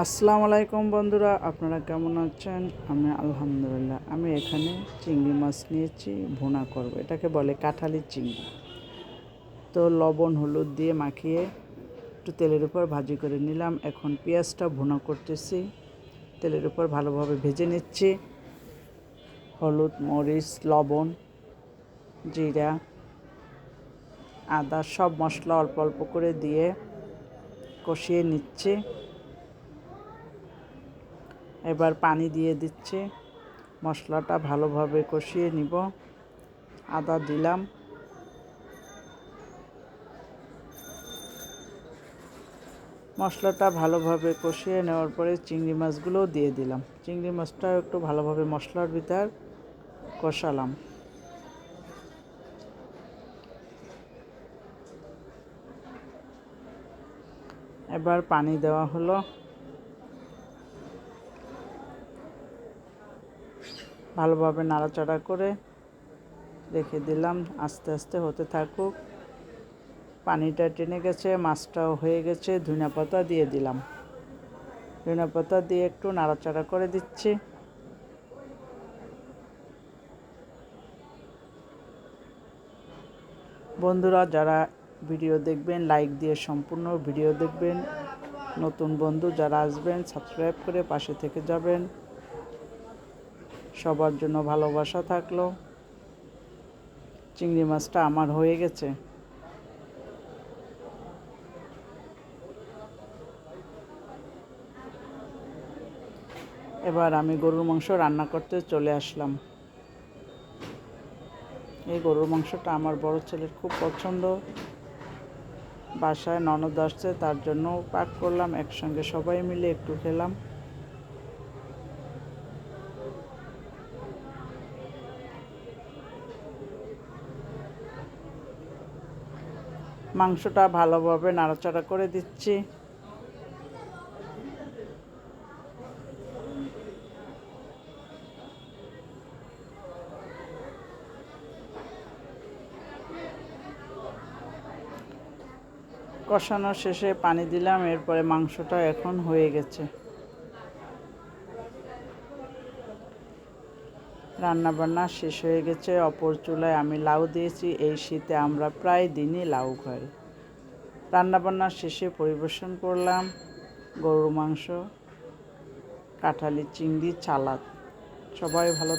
আসসালামু আলাইকুম বন্ধুরা, আপনারা কেমন আছেন? আমি আলহামদুলিল্লাহ, আমি এখানে চিংড়ি মাছ নিয়েছি, ভুনা করব। এটাকে বলে কাঁঠালি চিংড়ি। তো লবণ, হলুদ দিয়ে মাখিয়ে একটু তেলের উপর ভাজি করে নিলাম। এখন পেঁয়াজটা ভুনা করতেছি, তেলের উপর ভালোভাবে ভেজে নিচ্ছি। হলুদ, মরিচ, লবণ, জিরা, আদা, সব মশলা অল্প অল্প করে দিয়ে কষিয়ে নিচ্ছি। এবার পানি দিয়ে দিচ্ছি। মশলাটা ভালোভাবে কষিয়ে নিব। আদা দিলাম। মশলাটা ভালোভাবে কষিয়ে নেওয়ার পরে চিংড়ি মাছগুলোও দিয়ে দিলাম। চিংড়ি মাছটা একটু ভালোভাবে মশলার ভিতর কষালাম। এবার পানি দেওয়া হলো। ভালোভাবে নাড়াচাড়া করে রেখে দিলাম। আস্তে আস্তে হতে থাকুক। পানিটা টেনে গেছে, মাছটাও হয়ে গেছে, ধনিয়া পাতা দিয়ে দিলাম। ধনিয়া পাতা দিয়ে একটু নাড়াচাড়া করে দিচ্ছি। বন্ধুরা, যারা ভিডিও দেখবেন, লাইক দিয়ে সম্পূর্ণ ভিডিও দেখবেন। নতুন বন্ধু যারা আসবেন, সাবস্ক্রাইব করে পাশে থেকে যাবেন। সবার জন্য ভালোবাসা থাকল। চিংড়ি মাছটা আমার হয়ে গেছে। এবার আমি গরুর মাংস রান্না করতে চলে আসলাম। এই গরুর মাংসটা আমার বড় ছেলের খুব পছন্দ। বাসায় ননদ আসছে, তার জন্য পাক করলাম, একসঙ্গে সবাই মিলে একটু খেলাম। মাংসটা ভালোভাবে নাড়াচাড়া করে দিচ্ছি। কষানো শেষে পানি দিলাম এরপরে মাংসটা এখন হয়ে গেছে। রান্নাবান্না শেষ হয়ে গেছে। অপর চুলায় আমি লাউ দিয়েছি। এই শীতে আমরা প্রায় দিনই লাউ খাই। রান্নাবান্না শেষে পরিবেশন করলাম গরুর মাংস কাঁঠালি চিংড়ি, চালাদ। সবাই ভালো